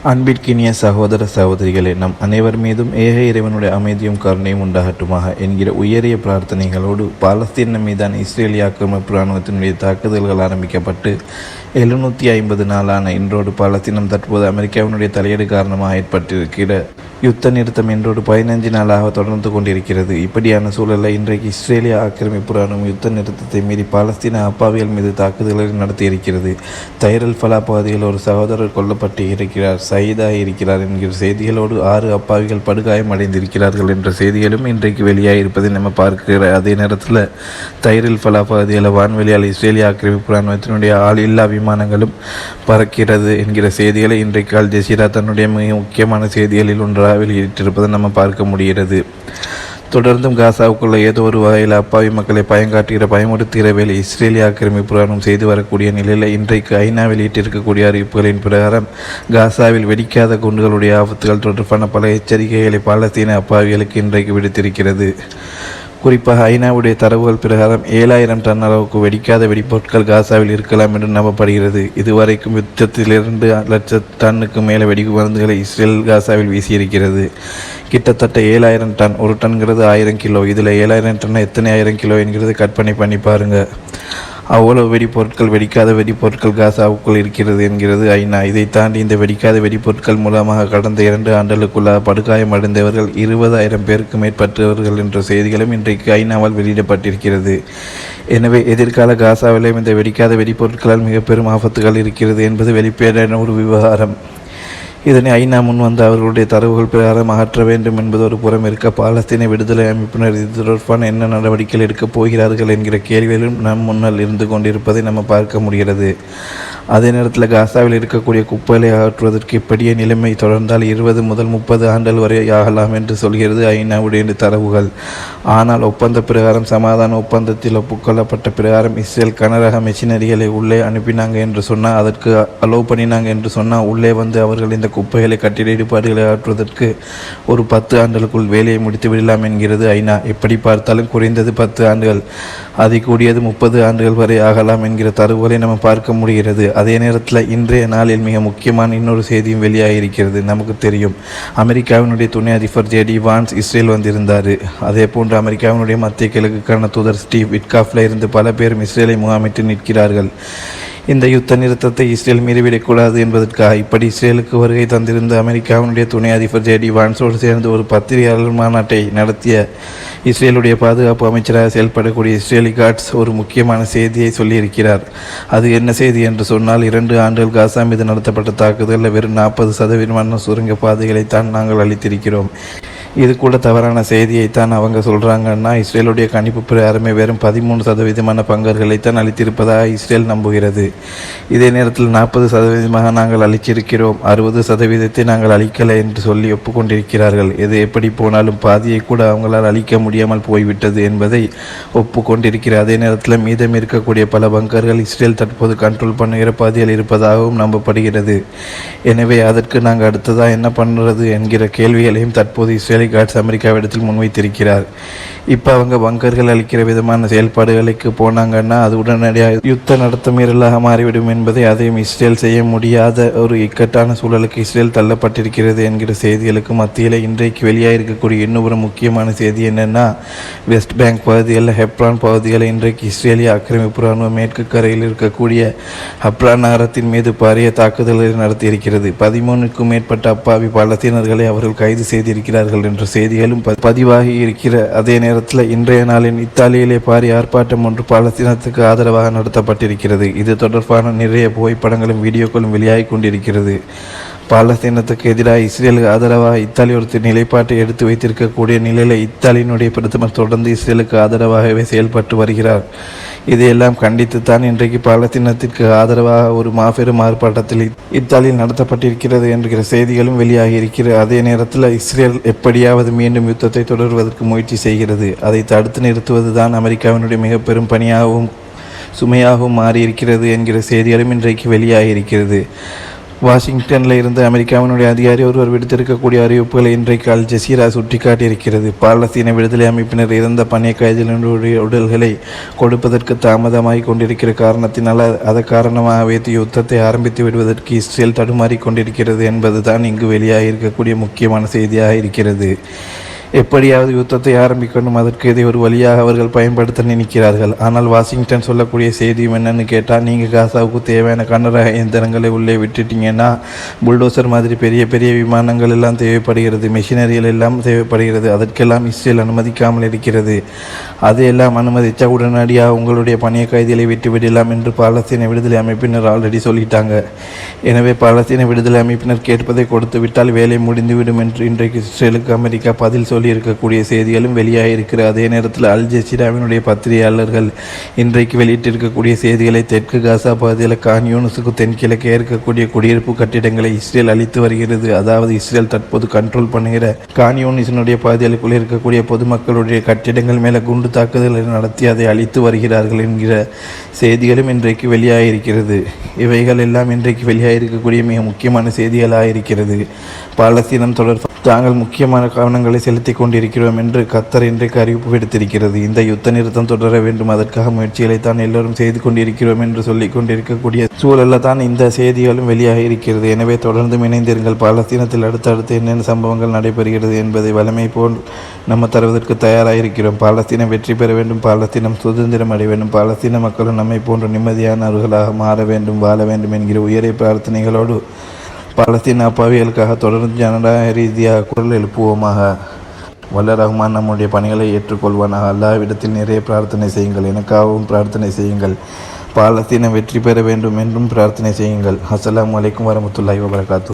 அன்பிற்கினிய சகோதர சகோதரிகளே நம் அனைவர் மீதும் ஏக இறைவனுடைய அமைதியும் கருணையும் உண்டாகட்டுமாக என்கிற உயரிய பிரார்த்தனைகளோடு பாலஸ்தீன மீதான இஸ்ரேலிய ஆக்கிரமிப்பு இராணுவத்தினுடைய தாக்குதல்கள் ஆரம்பிக்கப்பட்டு எழுநூற்றி ஐம்பது நாளான இன்றோடு பாலஸ்தீனம் தற்போது அமெரிக்காவினுடைய தலையீடு காரணமாக ஏற்பட்டிருக்கிற யுத்த நிறுத்தம் என்றோடு பதினைஞ்சு நாளாக தொடர்ந்து கொண்டிருக்கிறது. இப்படியான சூழலில் இன்றைக்கு இஸ்ரேலிய ஆக்கிரமிப்பு ராணுவம் யுத்த நிறுத்தத்தை மீறி பாலஸ்தீன அப்பாவிகள் மீது தாக்குதல்களை நடத்தியிருக்கிறது. தைரல் ஃபலா பகுதியில் ஒரு சகோதரர் கொல்லப்பட்டு இருக்கிறார் சயிதாக இருக்கிறார் என்கிற செய்திகளோடு ஆறு அப்பாவிகள் படுகாயம் அடைந்திருக்கிறார்கள் என்ற செய்திகளும் இன்றைக்கு வெளியாக இருப்பதை நம்ம பார்க்கிற அதே நேரத்தில் தைரல் ஃபலா பகுதியில் வான்வெளியால் இஸ்ரேலிய ஆக்கிரமிப்பு ராணுவத்தினுடைய ஆள் இல்லா விமானங்களும் பறக்கிறது என்கிற செய்திகளை இன்றைக்கு அல் ஜசீரா தன்னுடைய மிக முக்கியமான செய்திகளில் ஒன்றாக வெளியிட்டிருப்பதை நம்ம பார்க்க முடிகிறது. தொடர்ந்தும் காசாவுக்குள்ள ஏதோ ஒரு வகையில் அப்பாவி மக்களை பயங்காட்டுகிற பயமுறுத்துகிற வேலை இஸ்ரேலிய ஆக்கிரமிப்பு ராணுவம் செய்து வரக்கூடிய நிலையில் இன்றைக்கு ஐநா வெளியிட்டிருக்கக்கூடிய அறிவிப்புகளின் பிரகாரம் காசாவில் வெடிக்காத குண்டுகளுடைய ஆபத்துகள் தொடர்பான பல எச்சரிக்கைகளை பாலஸ்தீன அப்பாவிகளுக்கு இன்றைக்கு விடுத்திருக்கிறது. குறிப்பாக ஐநாவுடைய தரவுகள் பிரகாரம் ஏழாயிரம் டன் அளவுக்கு வெடிக்காத வெடிப்பொருட்கள் காசாவில் இருக்கலாம் என்று நம்பப்படுகிறது. இதுவரைக்கும் யுத்தத்திலிருந்து லட்ச டன்னுக்கு மேலே வெடிக்கு மருந்துகளை இஸ்ரேல் காசாவில் வீசியிருக்கிறது. கிட்டத்தட்ட ஏழாயிரம் டன் ஒரு டன்கிறது ஆயிரம் கிலோ. இதில் ஏழாயிரம் டன் எத்தனை ஆயிரம் கிலோ என்கிறது கற்பனை பண்ணி பாருங்கள் அவ்வளவு வெடிப்பொருட்கள் வெடிக்காத வெடிப்பொருட்கள் காசாவுக்குள் இருக்கிறது என்கிறது ஐநா. இதை தாண்டி இந்த வெடிக்காத வெடிப்பொருட்கள் மூலமாக கடந்த இரண்டு ஆண்டுகளுக்குள்ளாக படுகாயம் அடைந்தவர்கள் இருபதாயிரம் பேருக்கு மேற்பட்டவர்கள் என்ற செய்திகளும் இன்றைக்கு ஐநாவால் வெளியிடப்பட்டிருக்கிறது. எனவே எதிர்கால காசாவிலும் இந்த வெடிக்காத வெடிப்பொருட்களால் மிக பெரும் ஆபத்துகள் இருக்கிறது என்பது வெளிப்படையான ஒரு விவகாரம். இதனை ஐநா முன் வந்து அவர்களுடைய தரவுகள் பிரகாரம் அகற்ற வேண்டும் என்பது ஒரு புறம் இருக்க பாலஸ்தீன விடுதலை அமைப்பினர் இது தொடர்பான என்ன நடவடிக்கைகள் எடுக்கப் போகிறார்கள் என்கிற கேள்வியிலும் நம் முன்னால் இருந்து கொண்டிருப்பதை நம்ம பார்க்க முடிகிறது. அதே நேரத்தில் காசாவில் இருக்கக்கூடிய குப்பைகளை அகற்றுவதற்கு இப்படியே நிலைமை தொடர்ந்தால் இருபது முதல் முப்பது ஆண்டுகள் வரை ஆகலாம் என்று சொல்கிறது ஐநாவுடைய தரவுகள். ஆனால் ஒப்பந்த பிரகாரம் சமாதான ஒப்பந்தத்தில் ஒப்புக்கொள்ளப்பட்ட பிரகாரம் இஸ்ரேல் கனரக மெஷினரிகளை உள்ளே அனுப்பினாங்க என்று சொன்னால் அதற்கு அலோவ் பண்ணினாங்க என்று சொன்னால் உள்ளே வந்து அவர்கள் இந்த குப்பைகளை கட்டிட இடுபாடுகளை அகற்றுவதற்கு ஒரு பத்து ஆண்டுகளுக்குள் வேலையை முடித்து விடலாம் என்கிறது ஐநா. எப்படி பார்த்தாலும் குறைந்தது பத்து ஆண்டுகள் அதை கூடியது முப்பது ஆண்டுகள் வரை ஆகலாம் என்கிற தரவுகளை நம்ம பார்க்க முடிகிறது. அதே நேரத்தில் இன்றைய நாளில் மிக முக்கியமான இன்னொரு செய்தியும் வெளியாகியிருக்கிறது. நமக்கு தெரியும். அமெரிக்காவினுடைய துணை அதிபர் ஜேடி வான்ஸ் இஸ்ரேல் வந்திருந்தார். அதே போன்று அமெரிக்காவினுடைய மத்திய கிழக்குக்கான தூதர் ஸ்டீவ் விட்காஃப்ல இருந்து பல பேரும் இஸ்ரேலை முகாமிட்டு நிற்கிறார்கள். இந்த யுத்த நிறுத்தத்தை இஸ்ரேல் மீறிவிடக்கூடாது என்பதற்காக இப்படி இஸ்ரேலுக்கு வருகை தந்திருந்த அமெரிக்காவினுடைய துணை அதிபர் ஜேடி வான்ஸோடு சேர்ந்து ஒரு பத்திரிகையாளர் மாநாட்டை நடத்திய இஸ்ரேலுடைய பாதுகாப்பு அமைச்சராக செயல்படக்கூடிய இஸ்ரேலி காட்ஸ் ஒரு முக்கியமான செய்தியை சொல்லியிருக்கிறார். அது என்ன செய்தி என்று சொன்னால் இரண்டு ஆண்டுகள் காசா மீது நடத்தப்பட்ட தாக்குதலில் வெறும் நாற்பது சதவீதமான சுரங்க பாதைகளைத்தான் நாங்கள் அளித்திருக்கிறோம். இது கூட தவறான செய்தியைத்தான் அவங்க சொல்கிறாங்கன்னா இஸ்ரேலுடைய கணிப்பு பிரகாரமே வெறும் பதிமூணு சதவீதமான பங்கர்களைத்தான் அளித்திருப்பதாக இஸ்ரேல் நம்புகிறது. இதே நேரத்தில் நாற்பது சதவீதமாக நாங்கள் அளிச்சிருக்கிறோம். அறுபது சதவீதத்தை நாங்கள் அளிக்கலை என்று சொல்லி ஒப்புக்கொண்டிருக்கிறார்கள். எது எப்படி போனாலும் பாதியை கூட அவங்களால் அளிக்க முடியாமல் போய்விட்டது என்பதை ஒப்புக்கொண்டிருக்கிற அதே நேரத்தில் மீதம் இருக்கக்கூடிய பல பங்கர்கள் இஸ்ரேல் தற்போது கண்ட்ரோல் பண்ணுகிற பாதியில் இருப்பதாகவும் நம்பப்படுகிறது. எனவே அதற்கு நாங்கள் அடுத்ததாக என்ன பண்ணுறது என்கிற கேள்விகளையும் தற்போது இஸ்ரேல் காட்ஸ் அமெரிக்காவிடத்தில் முன்வைத்திருக்கிறார். இப்போ அவங்க பங்கர்கள் அளிக்கிற விதமான செயல்பாடுகளுக்கு போனாங்கன்னா அது உடனடியாக யுத்த நடத்த மீறலாக மாறிவிடும் என்பதை அதையும் இஸ்ரேல் செய்ய முடியாத ஒரு இக்கட்டான சூழலுக்கு இஸ்ரேல் தள்ளப்பட்டிருக்கிறது என்கிற செய்திகளுக்கு மத்தியில் இன்றைக்கு வெளியாக இருக்கக்கூடிய இன்னொரு முக்கியமான செய்தி என்னென்னா வெஸ்ட் பேங்க் பகுதிகளில் ஹெப்ரான் பகுதிகளில் இன்றைக்கு இஸ்ரேலிய ஆக்கிரமிப்பு ராணுவ மேற்கு கரையில் இருக்கக்கூடிய ஹப்ரான் நகரத்தின் மீது பாரிய தாக்குதல்களை நடத்தியிருக்கிறது. பதிமூணுக்கும் மேற்பட்ட அப்பாவி பலத்தினர்களை அவர்கள் கைது செய்திருக்கிறார்கள் என்ற செய்திகளும் பதிவாகி இருக்கிற அதே நேரம் நேரத்தில் இன்றைய நாளின் இத்தாலியிலே பாரி ஆர்ப்பாட்டம் ஒன்று பாலஸ்தீனத்துக்கு ஆதரவாக நடத்தப்பட்டிருக்கிறது. இது தொடர்பான நிறைய புகைப்படங்களும் வீடியோக்களும் வெளியாகி கொண்டிருக்கிறது. பாலஸ்தீனத்துக்கு எதிராக இஸ்ரேலுக்கு ஆதரவாக இத்தாலி ஒரு நிலைப்பாட்டை எடுத்து வைத்திருக்கக்கூடிய நிலையில் இத்தாலியினுடைய பிரதமர் தொடர்ந்து இஸ்ரேலுக்கு ஆதரவாகவே செயல்பட்டு வருகிறார். இதையெல்லாம் கண்டித்து தான் இன்றைக்கு பாலஸ்தீனத்திற்கு ஆதரவாக ஒரு மாபெரும் ஆர்ப்பாட்டத்தில் இத்தாலியில் நடத்தப்பட்டிருக்கிறது என்கிற செய்திகளும் வெளியாகி இருக்கிறது. அதே நேரத்தில் இஸ்ரேல் எப்படியாவது மீண்டும் யுத்தத்தை தொடர்வதற்கு முயற்சி செய்கிறது. அதை தடுத்து நிறுத்துவது தான் அமெரிக்காவினுடைய மிக பெரும் பணியாகவும் சுமையாகவும் மாறியிருக்கிறது என்கிற செய்திகளும் இன்றைக்கு வெளியாகி இருக்கிறது. வாஷிங்டனில் இருந்து அமெரிக்காவினுடைய அதிகாரி ஒருவர் விடுத்திருக்கக்கூடிய அறிவிப்புகளை இன்றைக்கு அல் ஜசீரா சுட்டிக்காட்டியிருக்கிறது. பாலஸ்தீன விடுதலை அமைப்பினர் இறந்த பணிய கைதிகளுடைய உடல்களை கொடுப்பதற்கு தாமதமாகி கொண்டிருக்கிற காரணத்தினால் அதை காரணமாக வைத்து யுத்தத்தை ஆரம்பித்து விடுவதற்கு இஸ்ரேல் தடுமாறி கொண்டிருக்கிறது என்பதுதான் இங்கு வெளியாக இருக்கக்கூடிய முக்கியமான செய்தியாக இருக்கிறது. எப்படியாவது யுத்தத்தை ஆரம்பிக்கணும். அதற்கு இதை ஒரு வழியாக அவர்கள் பயன்படுத்த நினைக்கிறார்கள். ஆனால் வாஷிங்டன் சொல்லக்கூடிய செய்தியும் என்னன்னு கேட்டால் நீங்கள் காசாவுக்கு தேவையான கனரக இயந்திரங்களை உள்ளே விட்டுட்டீங்கன்னா புல்டோசர் மாதிரி பெரிய பெரிய விமானங்கள் எல்லாம் தேவைப்படுகிறது. மிஷினரிகள் எல்லாம் தேவைப்படுகிறது. அதற்கெல்லாம் இஸ்ரேல் அனுமதிக்காமல் இருக்கிறது. அதையெல்லாம் அனுமதித்தா உடனடியாக உங்களுடைய பணிய கைதிகளை விட்டுவிடலாம் என்று பாலஸ்தீன விடுதலை அமைப்பினர் ஆல்ரெடி சொல்லிட்டாங்க. எனவே பாலஸ்தீன விடுதலை அமைப்பினர் கேட்பதை கொடுத்து விட்டால் வேலை முடிந்துவிடும் என்று இன்றைக்கு இஸ்ரேலுக்கு அமெரிக்கா பதில் சொல்லியிருக்கக்கூடிய செய்திகளும் வெளியாகியிருக்கிற அதே நேரத்தில் அல் ஜசீராவினுடைய பத்திரிகையாளர்கள் இன்றைக்கு வெளியிட்டிருக்கக்கூடிய செய்திகளை தெற்கு காசா பகுதியில் கான்யூனுஸுக்கு தென்கிழக்கே இருக்கக்கூடிய குடியிருப்பு கட்டிடங்களை இஸ்ரேல் அளித்து வருகிறது. அதாவது இஸ்ரேல் தற்போது கண்ட்ரோல் பண்ணுகிற கான்யூனிஸினுடைய பகுதிகளுக்குள் இருக்கக்கூடிய பொதுமக்களுடைய கட்டிடங்கள் மேலே குண்டு தாக்குதலை நடத்தி அதை அழித்து வருகிறார்கள் என்கிற செய்திகளும் இன்றைக்கு வெளியாகியிருக்கிறது இவைகள் எல்லாம் இன்றைக்கு வெளியாகிருக்கக்கூடிய மிக முக்கியமான செய்திகளாக இருக்கிறது. பாலஸ்தீனம் தொடர் தாங்கள் முக்கியமான கவனங்களை செலுத்தி கொண்டிருக்கிறோம் என்று கத்தர் இன்றைக்கு அறிவிப்பு விடுத்திருக்கிறது இந்த யுத்த நிறுத்தம் தொடர வேண்டும். அதற்காக முயற்சிகளை தான் எல்லோரும் செய்து கொண்டிருக்கிறோம் என்று சொல்லிக் கொண்டிருக்கக்கூடிய சூழலில் தான் இந்த செய்திகளும் வெளியாக இருக்கிறது. எனவே தொடர்ந்து இணைந்திருங்கள். பாலஸ்தீனத்தில் அடுத்தடுத்து என்னென்ன சம்பவங்கள் நடைபெறுகிறது என்பதை வலிமை போல் நம்ம தருவதற்கு தயாராக இருக்கிறோம் பாலஸ்தீனம் வெற்றி பெற வேண்டும். பாலஸ்தீனம் சுதந்திரம் அடைய வேண்டும். பாலஸ்தீன மக்களும் நம்மை போன்ற நிம்மதியானவர்களாக மாற வேண்டும் வாழ வேண்டும் என்கிற உயரிய பிரார்த்தனைகளோடு பாலஸ்தீன அப்பாவிகளுக்காக தொடர்ந்து ஜனநாயக ரீதியாக குரல் எழுப்புவோமாக. வல்ல ரஹ்மான் நம்முடைய பணிகளை ஏற்றுக்கொள்வானாக. அல்லாவிடத்தில் நிறைய பிரார்த்தனை செய்யுங்கள். எனக்காகவும் பிரார்த்தனை செய்யுங்கள். பாலஸ்தீனம் வெற்றி பெற வேண்டும் என்றும் பிரார்த்தனை செய்யுங்கள். அஸ்லாம் அலைக்கும் வரமத்துல்லாஹி வபரகாத்து